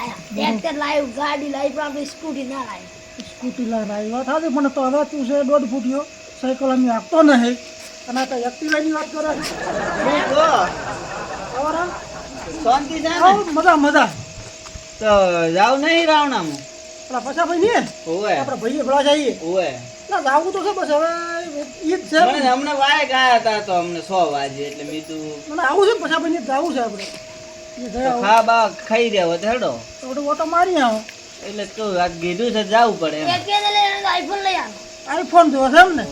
લાયા. ટ્રેક્ટર લાવ્યું ગાડી લાવી પણ આપણે સ્કૂટી ના લાવી સ્કૂટી આવી વાત હતી મને તો હવે તું છે દોઢ ફૂટ્યો સાયકલ અમે આપતો નહીં. અને આ તો એક્ટિવાની વાત કરે છે. શાંતિ છે મજા મજા. તો જાવ નહીં રાવણામાં? પેલા પછા ભાઈ ને ઓવે. આપણે ભાઈએ ભેળા જઈએ. ઓવે. ના જાવું તો છે બસ. હવે ઈદ છે. મને હમણાં વાય ગયા હતા તો અમને સો વાગે એટલે મીધું તું મને આવું છે પછા ભાઈ જવું છે આપણે. ખા બા ખાઈ રહ્યા હોય હેડો. થોડું ઓટો મારી આવો. એટલે તો આ કીધું છે જવું પડે આઈફોન લઈ આવો. આઈફોન જોવે છે એમ ને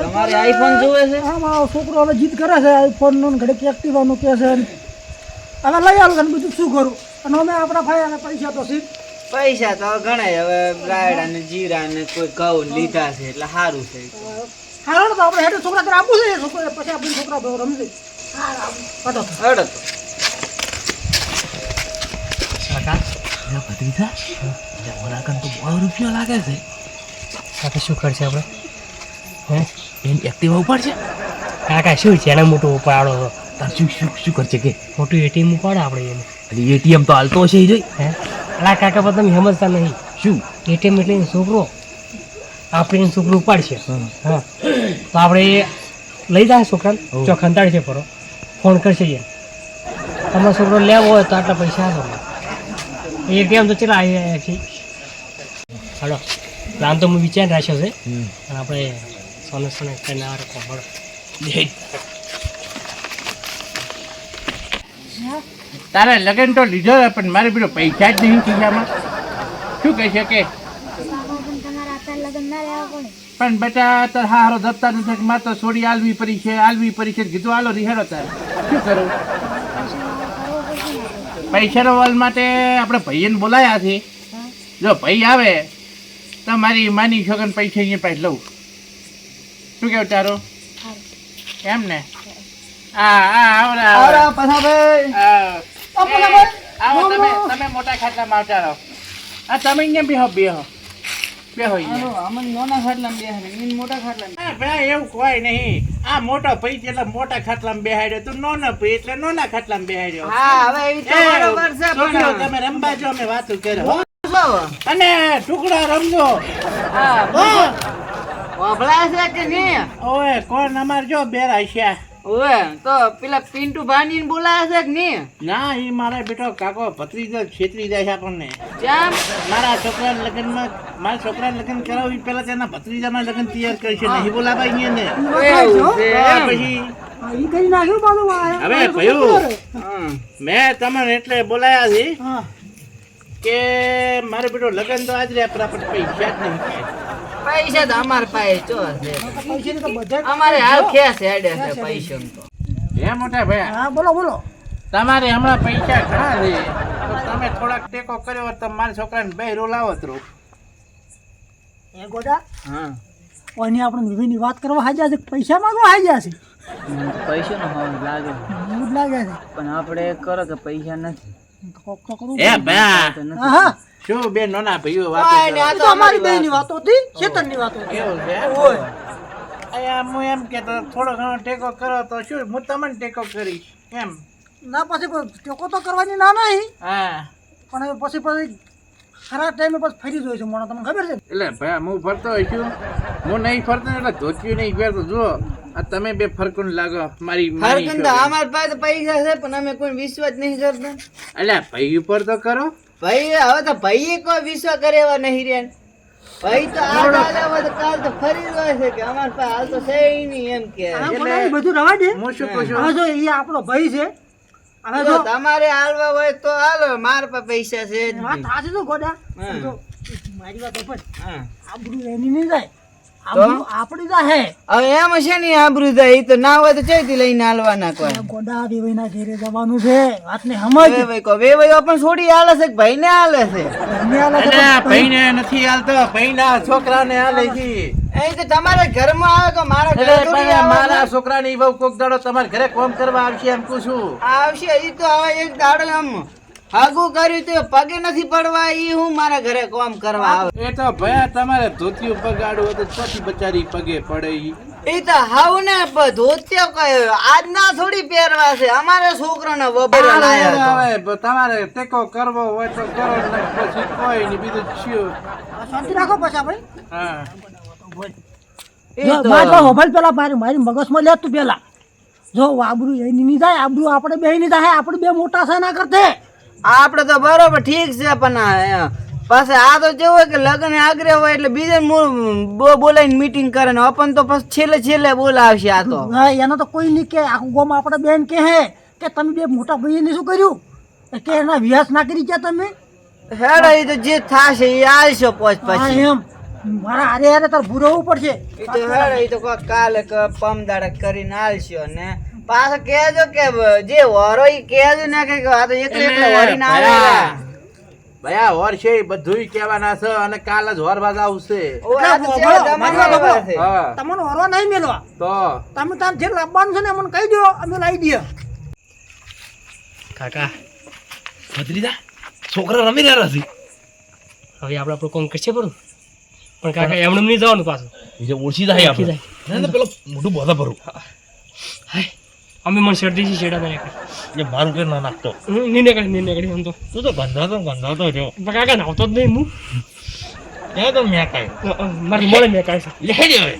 તમારે આઈફોન જોવે છે? હા મારો છોકરો હવે જીદ કરે છે આઈફોનનું ઘડીક એક્ટિવાનું કે છે ને. હવે લઈ આવું ને બીજું શું કરું? અને અમે આપણા ભાઈ અને પૈસા તો સીધ. પૈસા તો ઘણા હવે રાયડા ને જીરા ને કોઈ ઘઉં લીધા છે એટલે સારું છે હાલો તો. આપણે હેઠળ છોકરા તો આપવું છે છોકરા પછી આપણે છોકરા ભાઈ રમશે હા રામ કાઢો હેડો તો કાકા શું કરશે આપણે હે એની એક્ટિવા ઉપાડશે કાકા શું છે એને મોટો ઉપાડો તાર શું શું શું કરશે કે મોટું એટીએમ ઉપાડે આપણે એને એટલે એટીએમ તો હાલતો હશે જોઈ હે અલા કાકા પણ તમે સમજતા નહીં શું એટીએમ એટલે છોકરો આપણે એને છોકરો ઉપાડશે હા તો આપણે એ લઈ જાય છોકરાને હોવ. છે પરો ફોન કરશે એ તમારો છોકરો લેવો હોય તો આટલા પૈસા આપો એટીએમ તો ચલા આવી છે હાલો પ્લાન તો હું વિચારી રાખ્યો છે. અને આપણે સોને સોને કરીને આ રકમ મળો તારા લગ્ન તો લીધો પણ મારે પેલો પૈસા જ નહીં ખિસ્સામાં શું કહે છે કે પણ પણ બેટા તાર હારો ધપતા નથી કે મારે તો છોડી આલવી પડી છે આલવી પડી છે કીધું આલો રિહાડો તારે. શું કરું? પૈસાનો વાલ માટે આપણે ભાઈને બોલાયા છે. જો ભાઈ આવે તો મારી માની છોકરાને પૈસા અહીંયા પાસે લઉં. શું કેવું તારો એમ ને? આ આવરા આવરા આવરા આ, એ, તમે તમે મોટા ખાટલામાં આવતા રહો આ તમે અહીંયા બેહો બેહો. બેહો અહીંયા હાલો, અમને નાના ખાટલામાં બેહાડે, મોટા ખાટલામાં. ભાઈ એવું કોઈ નહીં. આ મોટો ભાઈ છે એટલે મોટા ખાટલામાં બેહાડ્યો તું નાનો ભાઈ એટલે નાના ખાટલામાં બેહાડ્યો હા હવે એ તો બરોબર છે તમે રમવા જો અમે વાતો કરે હો. અને ટુકડા રમજો. હા હો. છે કે નહીં? ઓય કોણ અમાર જો બેરા છે? ઓવે તો પેલા પિન્ટુ ભાણીને બોલાયા છે કે નહીં? ના એ મારા બેટો કાકો ભત્રીજો છેતરી જાય છે આપણને. કેમ મારા છોકરાના લગ્નમાં મારા છોકરા લગ્ન કરાવી પેલા તેના ભત્રીજાના લગ્ન તૈયાર કરી છે નહીં બોલાવા અહીંયા ને પછી કરી નાખ્યું પાછું હવે ભયું. મેં તમને એટલે બોલાયા છે હા. કે મારે બેટો લગ્ન તો આજ રહ્યા પણ આપણે પૈસા જ નહીં. પૈસા તો અમાર પાસે ચો છે. અમારે હાલ ખેસ હેડે છે પૈસા તો. હે મોટા ભાઈ? હા બોલો બોલો. તમારે હમણાં પૈસા ઘણા છે. તમે થોડાક ટેકો કર્યો હોત તો મારા છોકરાને બે રોલાવો તો રો એ ગોડા હા. ઓની આપણે વિધિની વાત કરવા હાજ્યા છે પૈસા માંગવા હાજ્યા છે? પૈસા નો હોવ લાગે. મૂડ લાગે છે. પણ આપણે કરો કે પૈસા નથી. એ ભા તો નથી. હા હા. શું બે નાના ભાઈઓ વાતો ને તો અમારી બેની વાતો. હતી ચેતનની વાતો હતી. એવું છે ઓય. અહીંયા હું એમ કેતો થોડો ઘણો ટેકો કરો તો શું? હું તમને ટેકો કરીશ એમ. ના પછી ટેકો તો કરવાની ના નહીં. હા. પણ હવે પછી પછી ખરા ટાઈમે પછી ફરી જોઈશું મને તમને ખબર છે? એટલે ભાઈ હું ફરતો હોય છું હું નહીં ફરતો એટલે ધોતિયું નહીં. પહેરતો જુઓ આ તમે બે ફરકુન લાગો મારી મારી તો અમારી પાસે પૈસા છે પણ અમે કોઈ વિશ્વાસ નહીં કરતા. એટલે ભાઈ ઉપર તો કરો. ભાઈ હવે તો ભાઈએ કોઈ વિશ્વ કરે એવા નહીં રે ભાઈ તો આ દાદા તો કાલ તો ફરી જ હોય છે કે અમાર પાસે હાલ તો છે નહીં એમ કે. બધું રવા દે હું. શું કહું હવે છું જો એ આપણો ભાઈ છે. હવે જો તમારે હાલવા હોય તો હાલો માર પાસે પૈસા છે વાત નહીં. તો ગોડા મારી વાત ઉપર હા. આબરૂ એની નહીં જાય. આબરૂ આપણી જાય હે. હવે એમ છે ને આબરૂ જાય ઈ તો ના હોય તો ચેતી લઈને હાલવાના કોઈ? આ ગોડા દેવાઈના ઘેરે જવાનું છે. વાતને સમજ. ભાઈ કો? વે ભાઈ પણ છોડી હાલે છે ભાઈ ને હાલે છે? એને આલા તો એટલે ભાઈને નથી હાલતો. ભાઈના હાલે છે. એ તો તમારે ઘરમાં આવે તો મારા ઘરે મારા છોકરા છોકરાની બહુ કોક દાડો તમારા ઘરે કોમ કરવા આવશે એમ કહું છું. આવશે એ તો હવે એક દાડો એમ. હાગું કર્યું તે પગે નથી પડવા ઈ હું મારા ઘરે કામ કરવા આવે. એ તો ભયા તમારે ધોતિયું પગાડવું હોય તો ચોથી બચારી પગે પડે ઈ. એ તો હાવ ને ધોતિયો કયો. આજના થોડી પહેરવા છે. અમારા છોકરાને વબેરો લાયા તમારે ટેકો કરવો હોય તો કરો ને પછી કોઈ ની બીજું શું? શાંતિ રાખો પાછા ભાઈ હા. મોબાઈલ પેલા મારી મારી મગજમાં લે તું પેલા. જો આબરૂ એની નહીં થાય આબરૂ આપણે બે નહીં થાય આપણે બે મોટા છે ના કરતે. આપણે તો બરોબર ઠીક છે પણ પાસે આ તો કેવું હોય કે લગ્ન આગ્રહ હોય એટલે બીજે બોલાવીને મીટિંગ કરે ને અપન તો પછી છેલ્લે છેલ્લે બોલાવશે આ તો. હા એનો તો કોઈ નહીં કે આખું ગામ આપણે બેન કે હે કે તમે બે મોટા ભાઈને શું કર્યું? કે એના વ્યાસ ના કરી ગયા તમે? હેડા એ તો જે થાશે એ આવશે પોચ પછી. એમ. મારા હારે હારે તાર ભૂરવું પડશે. એ તો હેડા એ તો કાલે ક પમદાડે કરીને આવશે ને. પાછા કેજો કે જે વરો ઈ કેજો ને કે આ તો એકલે એકલે વરીને આવે. ભયા. હોર છે બધુંય કેવાના છે અને કાલ જ હોરબાજ આવશે. ઓ, આ તો એટલે ચેવા ભગો, જમાના ભગો, એવા છે. હા. તમને હરવા નહીં મેળવા તો? તમે તાર જે લાવવાનું છે ને અમને કહી દો અમે લાવી દઈએ. કાકા ભત્રીજા છોકરા રમી રહ્યા છે. હવે આપણે આપણું કોમ કરશે બરું પણ કાકા એમને નહીં જવાનું પાછું. બીજે ઓછી જાય આપણે. ના ના પેલો મોટું બોધા ભરું. અમે મને શરદી છે શેડા નહીં એ મારું કે ના નાખતો. નહીં નીકળી નહીં નીકળી આમ તો. તું તો ગંધાતો ગંધાતો રહ્યો. કાકા નાવતો જ નહીં હું. ત્યાં તો મેં કાય મારે મળે મેં કાંઈ છે લે હવે.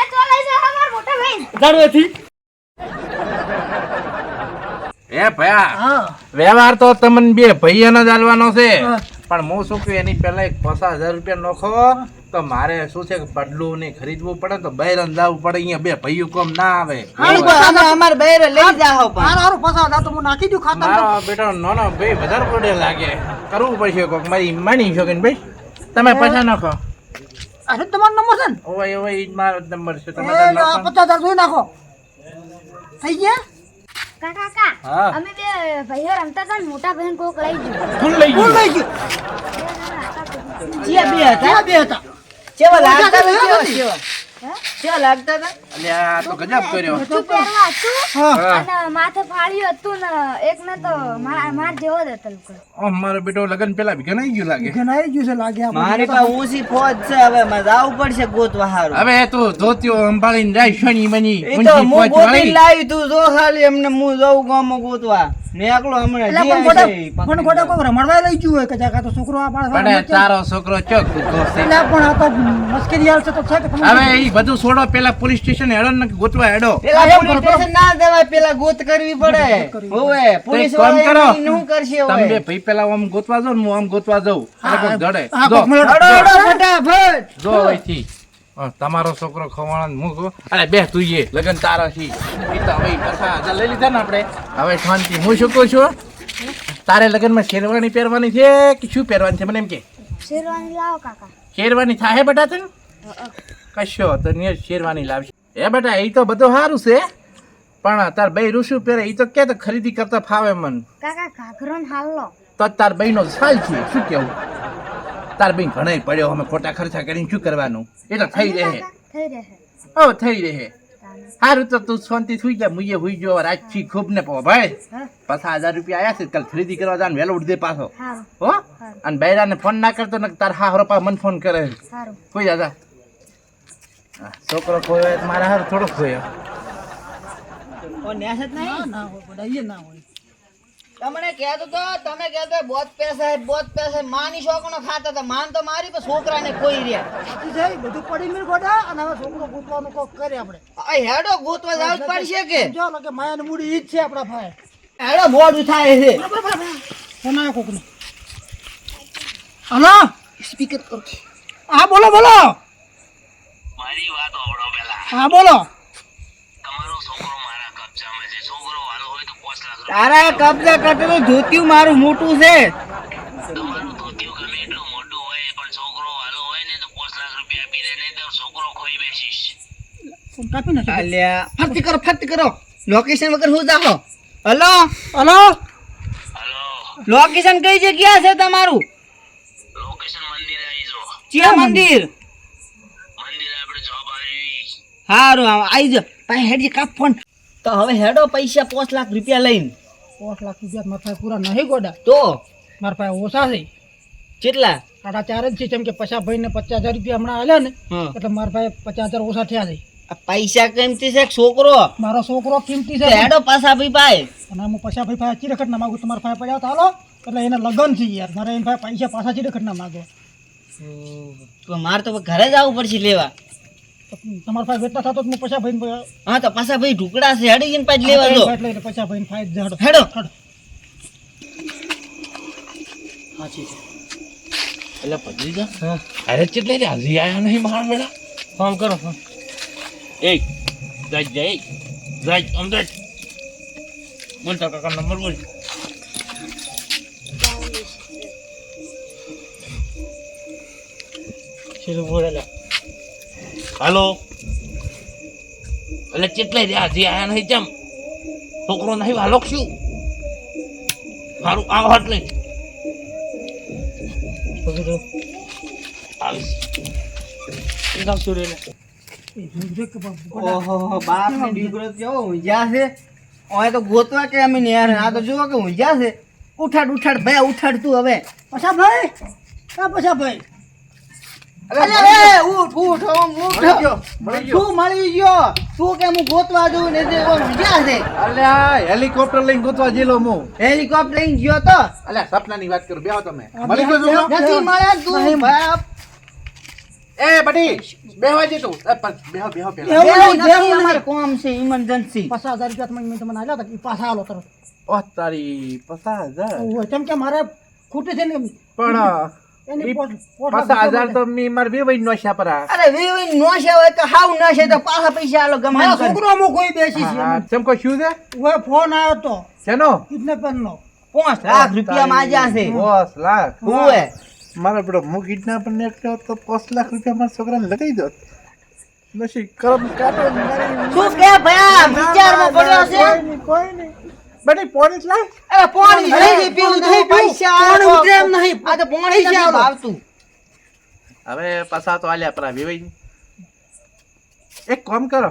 એ તો લઈ જા અમાર મોટા ભાઈ. જાણવાથી એ ભયા હા. વ્યવહાર તો તમને બે ભાઈઓનો જ આલવાનો છે. પણ હું શું કહું એની પહેલાં એક પચાસ હજાર રૂપિયા નોખો તો મારે શું છે કે પડલું ને ખરીદવું પડે તો બહેર જવું પડે અહીંયા બે ભાઈઓ કોમ ના આવે. અમારે બૈરે લઈ જાઓ પણ. હારું હારું ફસાવા તો હું નાખી દઉં ખાતા મારો બેટો નો ભાઈ વધારે પડે લાગે. કરવું પડશે કોક મારી માની છો કે ભાઈ? તમે પૈસા નાખો. અરે તમારો નંબર છે ને? ઓય ઓય મારો નંબર છે. તમે. પચાસ હજાર જોઈ નાખો. થઈ ગયા? કાકા હા. અમે બે ભાઈઓ રમતા હતા મોટા બહેન કોક લઈ ગયું. ફૂલ લઈ ગયું? લઈ ગયું? જે બે હતા. બે હતા. કેવા લાગતા હતા કેવા લાગતા હતા? અલ્યા તો ગજબ કર્યો. તું પહેરવા હતું હા. હા. અને માથે ફાળ્યું હતું ને એક ને તો માર માર જેવો જ હતો લોકો મારો બેટો લગન પેલા ભીગા નહીં ગયું લાગે? ઘણા ગયું છે લાગે મારી પાસે ઊંચી ફોજ છે હવે મારે જાવું પડશે ગોતવા હારું. હવે તું ધોતીઓ સંભાળીને જાય શની મની એ તો ઊંચી હું પહોંચ ગોતી વાળી. લાવી તું જો ખાલી એમને હું જઉં ગામમાં ગોતવા. મેં એકલો હમણાં જી પણ ગોડા આવી પણ ગોડા કોક રમાડવા લઈ ગયું હોય કે જાકા તો છોકરો આ પાડે પડે તારો છોકરો ચોક એટલે પણ આ તો મસ્કરી આવશે તો છે હવે એ બધું છોડો પેલા પોલીસ સ્ટેશન હેડો ને ગોતવા હેડો. પેલા પોલીસ સ્ટેશન ના દેવાય પેલા ગોત કરવી પડે. હોવે પોલીસવાળા શું કરશે તમે હવે. ભાઈ પેલા આમ ગોતવા જો ને હું આમ ગોતવા જાઉં. કોક જડે જો. હડો હડો ફટાફટ. જો અહીંથી. તમારો છોકરો ખવાણ કહું અરે બે તું એ લગન તારા છી. ઈ તો હવે લઈ લીધા ને આપણે. હવે શાંતિ. હું શું કહું છું તારે લગનમાં શેરવાની પહેરવાની છે કે શું પહેરવાની છે? મને એમ કે. શેરવાની લાવો કાકા. શેરવાની થાય બેટા તને કશો તો શેરવાની લાવશે. એ બેટા એ તો બધું સારું છે. પણ તાર બે ઋષુ પહેરે એ તો કે તો ખરીદી કરતા ફાવે મન. કાકા ઘાઘરો હાલો તો તાર બઈનો સાલ છે શું કેવું? તાર બહેન ઘણા પડ્યો અમે ખોટા ખર્ચા કરીને શું કરવાનું? એ તો થઈ રહે. થઈ રહે. ઓ થઈ રહે. સારું તો તું શાંતિ સુઈ જા મુઈએ હુઈ જો રાજથી ખૂબ ને પો ભાઈ. પાછા હજાર રૂપિયા આયા છે કાલ ખરીદી કરવા જાન વહેલો ઉઠ દે પાછો હો? અને બૈરાને ફોન ના કરતો ને તાર હા હરો પા મને ફોન કરે. કોઈ દાદા છોકરો ખોયો હોય મારા હાર થોડો ખોયો ઓ નેસ જ નહીં? ના ના હોય ગોડા એ ના હોય. તમને કહેતો તો તમે કહેતો બોત પૈસા હે, બોત પૈસા માની શોખનો ખાતા હતા. માન તો મારી પણ છોકરાને કોઈ રહ્યા. સાચી બધું પડી મેળ ગોડા અને હવે છોકરો ગોતવાનું કોક કરે આપણે. આ હેડો ગોતવા જાવ પડશે કે? જો લાગે માયાની મૂડી ઈ જ છે આપણા ભાઈ. હેડો મોડું થાય છે. હલો સ્પીકર કરો હા બોલો બોલો. મારી વાત આવડો પેલા હા બોલો. તમારો છોકરો મારા કબજામાં છે. છોકરો વાલો હોય તો પાંચ લાખ તારા કબજા કરતો ધોતિયું મારું મોટું છે. તમારું ધોતિયું ગમે એટલું મોટું હોય પણ છોકરો વાલો હોય ને તો પાંચ લાખ રૂપિયા આપી દે નહીં તો છોકરો ખોઈ બેસીશ. ફોન કાપી નાખ્યો અલ્યા. ફરતી કરો ફરતી કરો. લોકેશન વગર હું જાઓ હલો? હલો? હલો? લોકેશન કઈ જગ્યા છે તમારું? લોકેશન મંદિર આવી જો ચિયા મંદિર? હારું આવી જ. ભાઈ હેડી કાપ ફોન. તો હવે હેડો પૈસા પાંચ લાખ રૂપિયા લઈને. પાંચ લાખ રૂપિયા મારા પાસે પૂરા નહીં ગોડા. તો? મારા પાસે ઓછા છે. કેટલા? સાડા ચાર જ છે જેમ કે પચાસ ભાઈ ને પચાસ હજાર રૂપિયા હમણાં આલ્યા ને એટલે મારા પાસે પચાસ હજાર ઓછા થયા છે. આ પૈસા કેમતી છે છોકરો? મારો છોકરો કિંમતી છે? હેડો પાછા ભાઈ ભાઈ. અને હું પૈસા ભાઈ ભાઈ ચીરખટ ના માગું તમારા પાસે પડ્યા તો હાલો. એટલે એને લગન છે યાર મારે એના પાસે પૈસા પાછા ચીરખટ ના માગો. તો મારે તો ઘરે જ આવવું પડશે લેવા. તમારા પાસે વેચતા થતો તો હું પૈસા ભાઈ હા તો પાછા ભાઈ ઢુકડા છે હેડી જઈને પાછી લેવા દો. એટલે પૈસા ભાઈ જડો હેડો. સાચી છે. એટલે ભત્રીજા હા. અરે કેટલે રે હજી આયા નહીં માર બેડા? ફોન કરો ફોન એ જાય જાય જાય અંદર બોલ તાર કાકા નંબર બોલ. શીરું બોલેલા હાલો. એટલે કેટલે રહ્યા? હજી આયા નહીં ચમ છોકરો નહીં હાલો શું? મારું આવ હાટ લઈ શું કીધું આવીશ. એ કામ શું રેલા ઓહો બાપ ને દીકરો કેવો ઊંઝા છે. ઓય તો ગોતવા કે અમે યાર આ તો જુઓ કે ઊંઝા છે. ઉઠાડ ઉઠાડ ભાઈ ઉઠાડ તું હવે. પછા ભાઈ હા પૈસા ભાઈ અરે ઉઠ ઉઠ ઉઠ. તું મળી ગયો. તું કે હું ગોતવા જઉં ને તે ઓમ છે? અલ્યા હેલિકોપ્ટર લઈને ગોતવા જેલો મો હેલિકોપ્ટર લઈને ગયો તો? અલ્યા સપનાની વાત કરું બેહો તમે. મળી ગયો નથી મળ્યા તું બાપ. એ બટી બેહવા જે તું. બેહો બેહો પેલા એવું બેહું નહીં, નથી, બેહું અમારે નહીં. કોમ છે ઇમરજન્સી પચાસ રૂપિયા તમે મેં તમને આલ્યા હતા એ પાછા આલો તરત. તારી ઓય, કેમ કે મારે ખૂટે છે ને પણ હજાર તો મી માર વઈ પરા. અરે હોય તો હાવ તો પાછા પૈસા આલો ગમે મારા છોકરો અમુક કોઈ બેસી છે. હા ચમ શું છે ઓય ફોન આવ્યો તો. શેનો? કિડનેપર નો પાંચ લાખ રૂપિયા માજ્યા છે. લાખ. હોવે મારા પેલો હું કિડનેપર ને એટલો તો પાંચ લાખ રૂપિયા મારા છોકરાને લગાઈ દો. નશી કરમ કાટો શું કે ભયા? વિચારમાં પડ્યો છે? કોઈ નહીં. બટી પોલીસ લાય. અરે પાણી લઈ પીવું નહીં પૈસા પાણી ઉતરે એમ નહીં. આ તો પાણી પૈસા આવતું હવે પસા તો આલ્યા પરા વેવાઈ એક કામ કરો.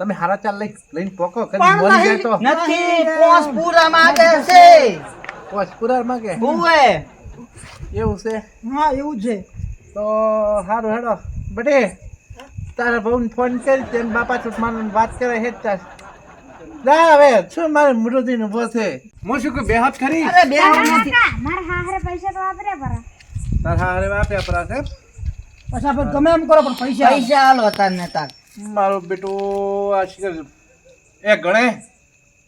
તમે હારા ચાલ લઈ લઈને પોકો કરી મોરી. જાય તો. નથી પોસ પૂરા માંગે છે. પોસ પૂરા માંગે? હોવે એવું છે? હા એવું છે. તો હારું હેડો બટે તારા બહુ ફોન કરી તેમ બાપા ચૂંટમાન વાત કરે હેડ જ તાર જા હવે શું મારે મૃતિ ઊભો છે? હું શું કે બેહાત ખરી? અરે બે નથી. મારા હારે પૈસા તો વાપર્યા પરા. તાર હારે વાપ્યા પરા છે પછી આપણે ગમે એમ કરો પણ પૈસા. પૈસા હાલ તાર ને તાર. મારો બેટો આ શિકર એ ગણે?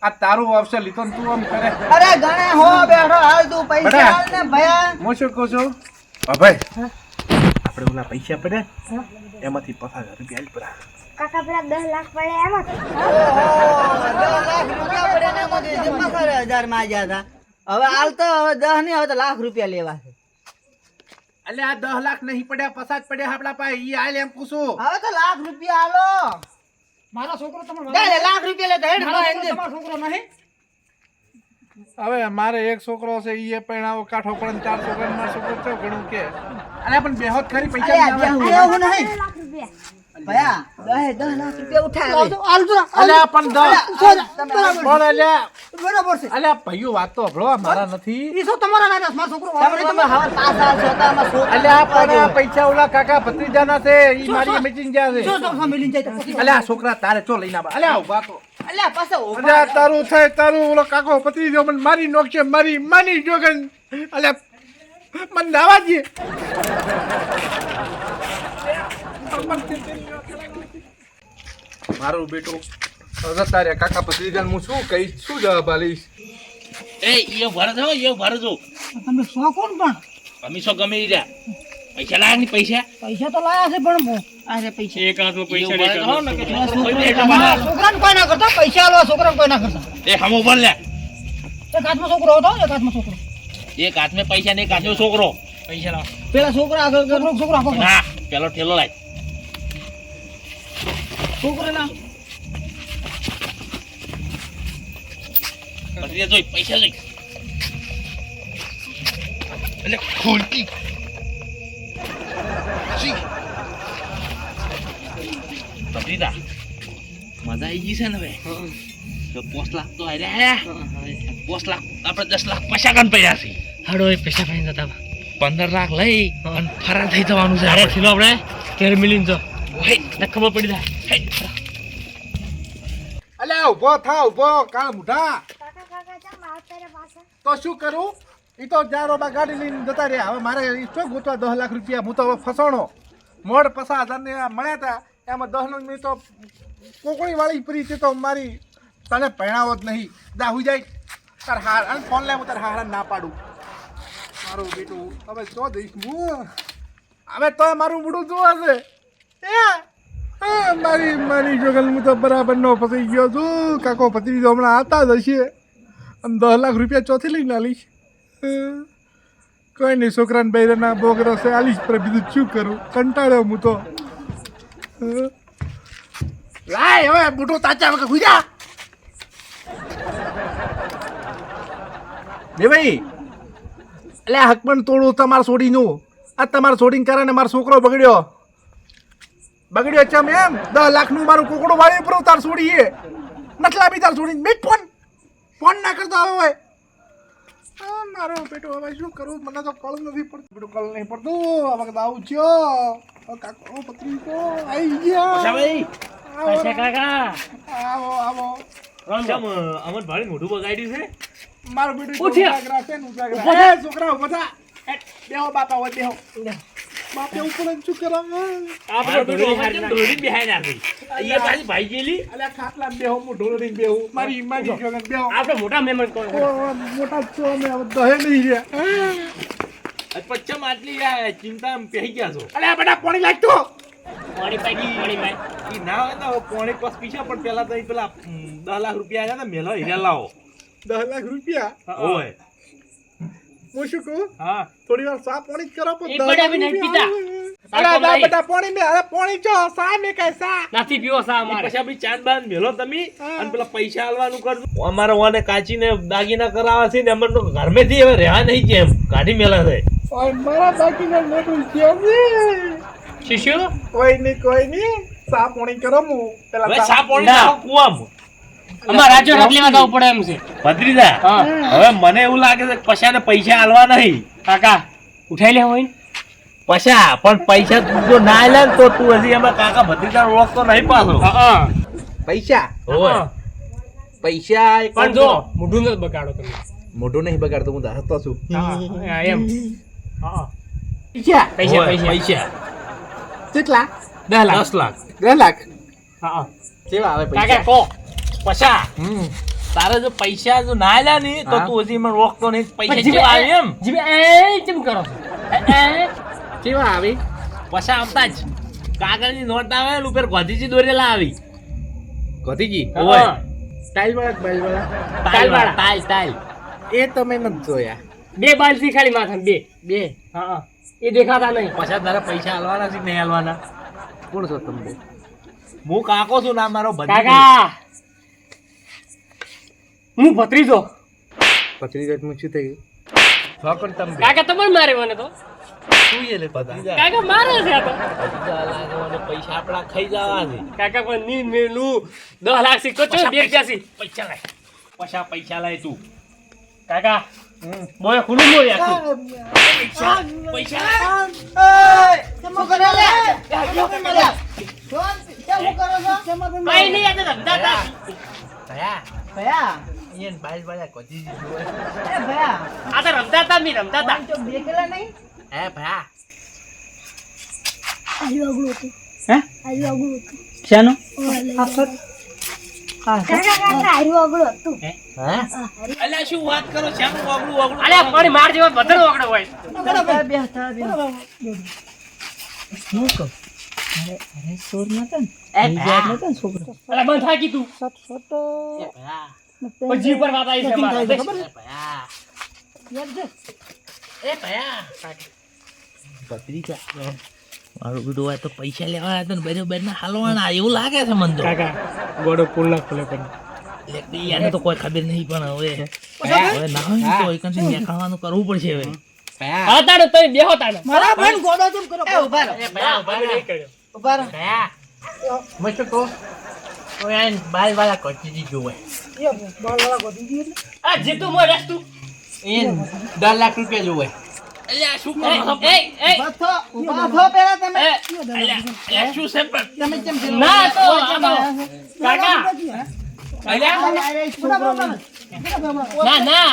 આ તારું આવશે લીધો ને તું આમ કરે. અરે ગણે હો બેઠો હાલ તું પૈસા હાલ ને ભયા. હું શું કહું છું? ભાઈ. આપણે ઓલા પૈસા પડે એમાંથી પચાસ હજાર રૂપિયા જ પરા. કાકા પેલા દસ લાખ પડે એમાં દસ લાખ રૂપિયા પડ્યા ને એમાંથી જમા કરે હજારમાં આયા હતા હવે હાલ તો હવે દસ નહીં હવે તો લાખ રૂપિયા લેવા છે. એટલે આ દસ લાખ નહીં પડ્યા પસાજ પડ્યા આપડા પાસે ઈ આલે એમ પૂછું. હવે તો લાખ રૂપિયા આલો. મારા છોકરો તમે લાખ રૂપિયા લેતા હેડ મારા છોકરો તમારો છોકરો નહીં? હવે મારે એક છોકરો છે ઈ એ આવો કાઠો પણ ચાર છોકરા મારો છોકરો ચો ઘણું કે. અરે પણ બેહોત ખરી પૈસા નહીં. ભયા લાખ રૂપિયા ઉઠાવે. અલ્યા પણ પણ અલ્યા બરાબર છે. અલ્યા ભાઈઓ વાત તો હભળો મારા નથી. ઈ શું તમારા નાના છોકરો તમને તમે હવે પાછા આવશો તો આમાં છોકરા અલ્યા પણ પૈસા ઓલા કાકા ભત્રીજાના છે ઈ મારી મેચિંગ ગયા છે. શું જાય અલ્યા છોકરા તારે ચો લઈને આવા અલ્યા ઊભા તો અલ્યા પાછા ઊભા તારું થાય તારું ઓલો કાકો ભત્રીજો મને મારી નોખશે મારી માની જોગન. અલ્યા મને દાવા દે. મારું બેટું. હવે તારે કાકા ભત્રીજાને હું શું કહીશ? શું જવાબ આલીશ એ એ ભરજો એ ભરજો તમે શો કોણ પણ? અમે શો ગમે એ રહ્યા. પૈસા લાયા ની પૈસા? પૈસા તો લાયા છે પણ. અરે પૈસા. એક હાથમાં પૈસા છોકરાને કોઈ ના કરતા પૈસા આલવા છોકરાને કોઈ ના કરતા. એ હમો ઉભર લે. એક હાથમાં છોકરો હતો એક હાથમાં છોકરો. એક હાથમાં પૈસા ને એક હાથમાં છોકરો. પૈસા લાવો પેલા છોકરા આગળ છોકરો આગળ ના પેલો ઠેલો લાય. છોકરાના. પછી જોઈ પૈસા જોઈ. એટલે ખોલતી. ભત્રીજા મજા આવી ગઈ છે ને તો પાંચ લાખ તો હાર્યા પાંચ લાખ આપણે દસ લાખ પૈસા કાન પડ્યા છે હાડો એ પૈસા ફાઈન જતા. પંદર લાખ લઈ અને ફરાર થઈ જવાનું છે આપણે. મિલીને ને ખબર પડી જાય. અલ્યા ઊભો થા ઊભો કાળ મુઠા કાકા કાકા ચમ આવતા રે પાછા. તો શું કરું? એ તો જારોબા ગાડી લઈને જતા રહ્યા. હવે મારે ઈ શું ગોતવા દસ લાખ રૂપિયા? હું તો હવે ફસાણો. મોડ પસાર હજારને મળ્યા હતા. એમાં દસનો મેં તો કોકણી વાળી પરી તે તો મારી તને પહેણાવો જ નહીં દાહુ જાય. તાર હાર અને ફોન લે હું તાર હાર ના પાડું. મારું બેટું હવે તો દઈશ હું. હવે તો મારું બુડું જોવા છે. હા, મારી મારી જોગલ હું તો બરાબર નો ફસાઈ ગયો છું. કાકો ભત્રીજો હમણાં આવતા જ હશે. આમ દસ લાખ રૂપિયા ચોથી લઈને આલીશ. કોઈ નહીં છોકરાને બૈરાના બોગરો છે આલીશ પર બીજું શું કરું? કંટાળ્યો હું તો. લાય હવે મોટો તાચા વગર ગુજા બે ભાઈ એટલે હક પણ તોડું તમારા છોડીનું. આ તમારા છોડીને કારણે મારો છોકરો બગડ્યો. બગડ્યો ચમ એમ. દસ લાખનું મારું કુકડું વાળી ઉપર તાર છોડીએ. નથી લાવી તાર છોડી બેટ ફોન ફોન ના કરતો હોય મારો બેટો હવે શું કરું? મને તો કળ નથી પડતું. બેટો કળ નહીં પડતું. આ વખત આવું છો કાકો પત્રી તો આવી. ગયા અચ્છા કાકા. આવો આવો. અમર ભાડે મોઢું બગાડ્યું છે? મારો બેટો ઉઠ્યા. છોકરા ઊભા થા. બેહો બાપા હોય બેહો. બાપે ઉપર શું કરો આપણે ઢોળી હારી નાખી. અલે ખાટલા બેહો હું ઢોળીને બેહો. મારી જોગન બેહો. આપણે મોટા મહેમાન કોણ મોટા છો અમે દહે નહીં રહ્યા પચ્ચમ આટલી આ ચિંતા પહેરી ગયા છો. અલ્યા બેટા પાણી લાગતો પાણી પાકી પાણી પાઈ. ના હોય તો પોણે પાસ પીછા પણ પેલા તો પેલા દસ લાખ રૂપિયા આવ્યા ને મેલો હીરા લાવો. દસ લાખ રૂપિયા? હોય. હું શું કહું? હા. થોડી વાર સા પાણી જ કરો પણ એક બડા રૂપિયા પીતા. અરે બા બટા પાણી મે અરે પાણી ચો સા મે કઈ સા? નથી પીવો સા અમારે. પછી આપણી ચાંદ બાંધ મેલો તમે અને પેલા પૈસા આલવાનું કરજો. અમારે વાને કાચીને દાગીના કરાવા છે ને અમને તો થી હવે રહેવા નહીં કેમ એમ. કાઢી મેલા છે. ઓય મારા બાકીના મોટું છે શિશુ કોઈ નહીં કોઈ નહીં સા પાણી કરો મુ પેલા સા- પાણી કુવામાં અમારે રાજ્યો રાત જવું પડે એમ છે. ભત્રીજા હવે મને એવું લાગે છે કે પૈસા આલવા નહીં. કાકા ઉઠાઈ લે હોય ને. પૈસા પણ પૈસા જો ના આલ્યા તો તું હજી એમાં કાકા ભત્રીજા ઓળખતો નહીં પાછો. પૈસા? હોય. પૈસા પણ જો મોઢું નથી બગાડો તમે. મોઢું નહીં બગાડતો હું હસતો છું. હા એમ. પૈસા? પૈસા કેટલા દસ લાખ દસ લાખ. દસ લાખ. હા કેવા આવે કાકા કો. પૈસા તારે જો પૈસા જો ના આલ્યા ને તો તું હજી મને રોકતો નહીં પૈસા કેવા આવે એમ? જીવે એ કેમ કરો. કેવા આવી? પૈસા આવતા જ. કાગળની નોટ આવે ને ઉપર ગોધીજી દોરેલા આવી. ગોધીજી? ઓય. હા. વાળા બાઈલ વાળા ટાઈલ વાળા. ટાઈલ ટાઈલ એ તમે ન જોયા. બે બાલથી ખાલી માથા બે. બે. હા. એ દેખાતા નહીં. પૈસા તારા પૈસા આલવાના છે નહીં આલવાના? કોણ છો તમે હું કાકો છું ના મારો. કાકા! હું ભત્રીજો ભત્રીજો હું શું થઈ છોકરો તમે બે. કાકા તમે મારે મને તો શું છે લે ભત્રીજા? કાકા મારે છે આ તો મને પૈસા આપણા ખાઈ જવા છે કાકા પણ ની મેલું 10 લાખ સી ચો બે પૈસા લાય પૈસા પૈસા લાય તું કાકા બોય ખુલ્લું નો યાર પૈસા કઈ નહીં આ તો ધંધા હતા. ભયા ઈયન બાઈલ બાઈલ ગાંધીજી જોવે. આ તો રમતા હતા મી રમતા હતા હે ભયા. શાનું? કાકા કાકા હારું અગળું હતું. અલ્યા શું વાત કરો? શ્યામ વાગડું વાગડું અલ્યા પણ માર જેવા બધર ઓગળો હોય. અલ્યા બંધ થાકી તું એ ભયા. પણ જીવ પર વાત આવી છે મારા. ભયા. એ ભયા. ભત્રીજા. મારું બધું હોય તો પૈસા લેવા આવ્યા ને બરોબર ના હાલવાના. એવું લાગે છે મને તો. કાકા ગોડો પુલ ના ખુલે પણ. યાને તો કોઈ ખબર નહીં પણ હવે. હવે ના હોય ને તો એકંદરે નીકળવાનું કરવું પડશે હવે. અતાડો તો બેહો તાડો મારા ભાઈ ગોડો કેમ કરો એ ભયા અમે નહીં કર્યો ભયા. મેં શું કહું તો. યાર બાલ વાળા કચી જોવે એ બાલ વાળા એટલે આ જીતું મોય રસ્તું એ દસ લાખ રૂપિયા જોવે અલ્યા શું કરો છો? બસ થો, ઊભા થો પહેલા તમે એ, અલ્યા, શું છે? તમે કેમ પેલો ના તો કાકા અલ્યા, ના ના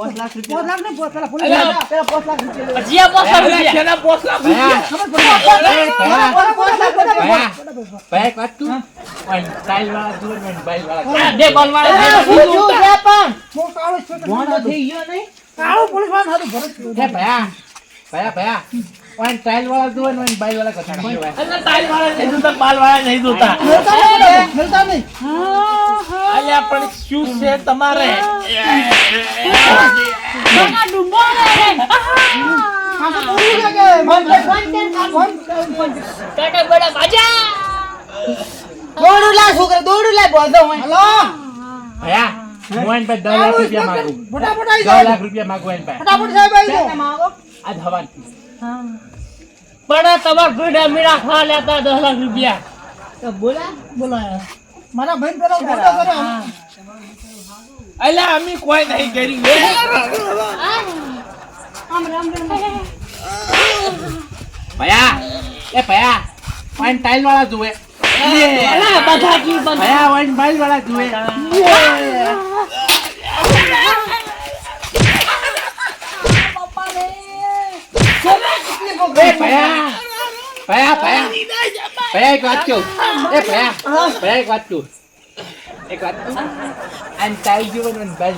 પાંચ લાખ રૂપિયા. પાંચ લાખ રૂપિયા. હજી આ પાછા રૂપિયા. લાખ ભયા ભયા ભયા એક વાત તું? ઓન વાળા ને વાળા. આ શું છે નહીં બાલ વાળા નહીં જોતા, નહીં અલ્યા, પણ શું તમારે? કાકા બડા બાજા દોડું છોકરા બોધો ભયા દસ લાખ રૂપિયા માંગુ. દસ લાખ રૂપિયા માંગુ ઓન પર કેટલા માંગો આજ હવાન પણ તમાર ઘોડા મીરા ખાવા લેતા દસ લાખ રૂપિયા. તો બોલા અલ્યા અમે કોઈ નહીં કર્યું. ભયા એ ભયા ઓન ટાઇલ વાળા જુએ. અલા, બધા કી બંધ. ભયા ઓન બાલ વાળા જુએ એ ભયા. ભયા ભયા. ભયા એક વાત કહું. એ ભયા. ભયા એક વાત કહું. એક વાત કહું. આમ ટાઈલ જુએ ને બાલ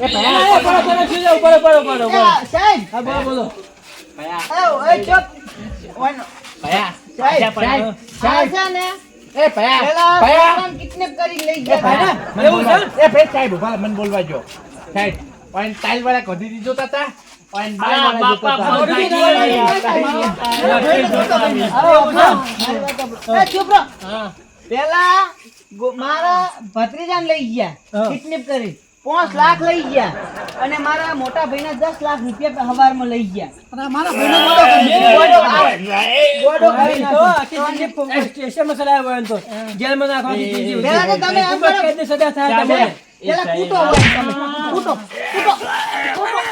એ ભયા. બરો બરો શું છે? બરો બરો બરો બરો સાહેબ. હા બોલો બોલો. ભયા. એ ઓય ચૂપ ભયા. સાહેબ. સાહેબ. સાહેબ એ ભયા. ભયા. કિડનેપ કરી લઈ ગયા. ભયા. હતા. મને બોલવા એ ભાઈ સાહેબ ઊભા મને બોલવા જો સાહેબ ઓન ટાઈલ વાળા કઢી દીધો તા પેલા મારા ભત્રીજાને લઈ ગયા કિડનેપ કરી પાંચ લાખ લઈ ગયા અને મારા મોટા ભાઈને દસ લાખ રૂપિયા હવારમાં લઈ ગયા મારા કરીને. સ્ટેશનમાં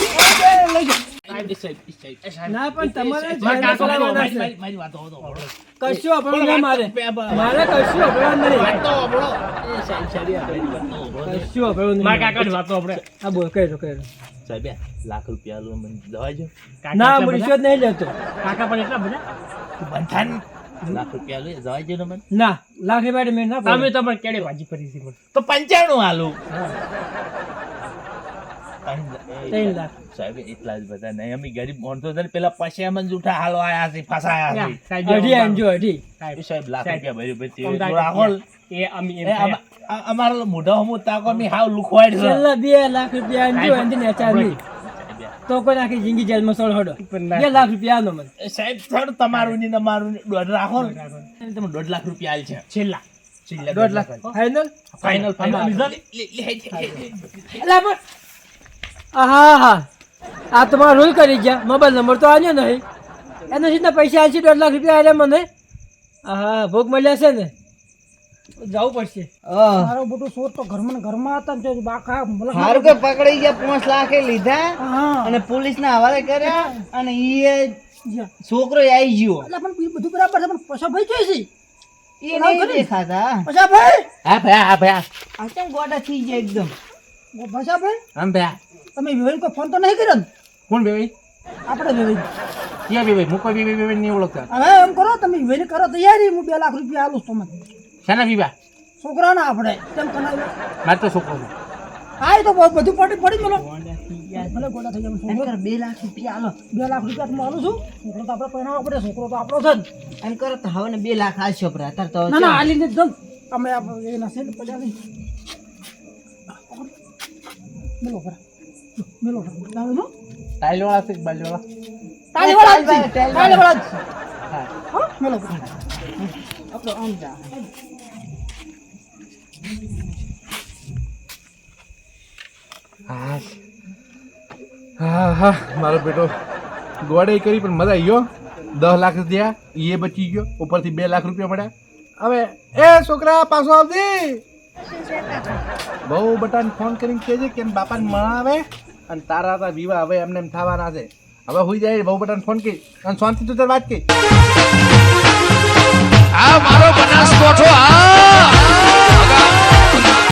ના પણ તમારે જેલમાં ચલાવવાના છે. કશું આપણું ના મારે. મારે કશું આપણું નહીં. કશું આપણું નહીં. હા બોલ કહી દો કહી દો. સાહેબ લાખ રૂપિયા લો મને દવા ના હું રિશ્વત નહીં લેતો. કાકા પણ એટલા બધા? બંધાન. લાખ રૂપિયા લો જવાય છે મને. ના લાખ રૂપિયા મેં ના તમે તો પણ કેડે ભાજી કરી છે તો પંચાણું હાલું. ત્રણ લાખ. સાહેબ એટલા જ બધા નહીં. અમે ગરીબ માણસો છે પેલા પૈસા જૂઠા હાલો આયા છે ફસાયા છે. અઢી આનજો અઢી સાહેબ લાખ રૂપિયા ભર્યું પછી. અમદાવાદ એ અમે અમા- અમારો મોઢો હમું તાકો અમે હાવ લુખવાડ છે. છેલ્લા બે લાખ રૂપિયા આનજો એનથી નેચા તો કોઈ આખી જિંદગી જેલમાં સોળ હડો. બે લાખ. રૂપિયા નો મને. સાહેબ થોડું તમારું ની તમારું દોઢ રાખો તમે દોઢ લાખ રૂપિયા આલ છે. છેલ્લા. છેલ્લા દોઢ લાખ. ફાઇનલ ફાઇનલ ફાઇનલ હા હા આ તમારો રોલ કરી ગયા. મોબાઈલ નંબર તો આવ્યો નહીં. એનો સીધા પૈસા આલશે દોઢ લાખ રૂપિયા આવ્યા મને. હા ભોગ મળ્યા છે ને. જવું પડશે. મારો બધું સોર તો ઘરમાં ઘરમાં હતા ને બાકા મતલબ કે પકડી ગયા પાંચ લાખે લીધા અને પોલીસ ના હવાલે કર્યા અને ઈ છોકરો આવી ગયો. એટલે પણ બધું બરાબર છે પણ પૈસા ભાઈ જોઈ છે? એ નહીં દેખાતા. પૈસા ભાઈ? હા ભાઈ હા ભાઈ. આ ગોડા થઈ ગયા એકદમ? પૈસા ભાઈ? હા ભયા તમે વિવેન કોઈ ફોન તો નહીં કર્યો ને? કોણ બેવાઈ આપણે વિવેક ક્યાં વિવેન હું કોઈ બેવાઈ બેવાઈ નહીં ઓળખતા. હવે એમ કરો તમે વિવેક કરો તૈયારી હું બે લાખ રૂપિયા આલું તમને શાના વિવાહ? છોકરાના આપણે કેમ કનાવ્યો મારે તો છોકરો છે. હા એ તો બ- બધું પડી પડી મેલો ભલે ગોડા થઈ જાય બે લાખ રૂપિયા આલો. બે લાખ રૂપિયા તો હું આલું છું. છોકરો તો આપણે પહેરાવો પડે છોકરો તો આપણો છે એમ કરો તો હવે બે લાખ આલશો આપણે અત્યારે તો ના ના હાલીને જ જમ અમે એ નસે ને પડ્યા નહીં બોલો પર મેલો. લાવો નો ટાઈલ વાળા છે. બાજુ વાળા તાળી વાળા છે. તાળી વાળા હા મેલો. આપણો આમ જા. હા. હા હા. મારો બેટો ગોળે કરી પણ મજા આવી ગયો. દસ લાખ થયા એ બચી ગયો. ઉપરથી બે લાખ રૂપિયા મળ્યા હવે એ છોકરા પાછો આવજે. બહુ બટાને ફોન કરીને કહેજે કે બાપાને મળાવે અને તારા હતા વિવાહ, હવે એમને એમ થવાના છે. હવે હોઈ જાય, બહુ બટાને ફોન કરી. અને શાંતિ તું તાર વાત કરી. આ મારો બનાસકોઠો આ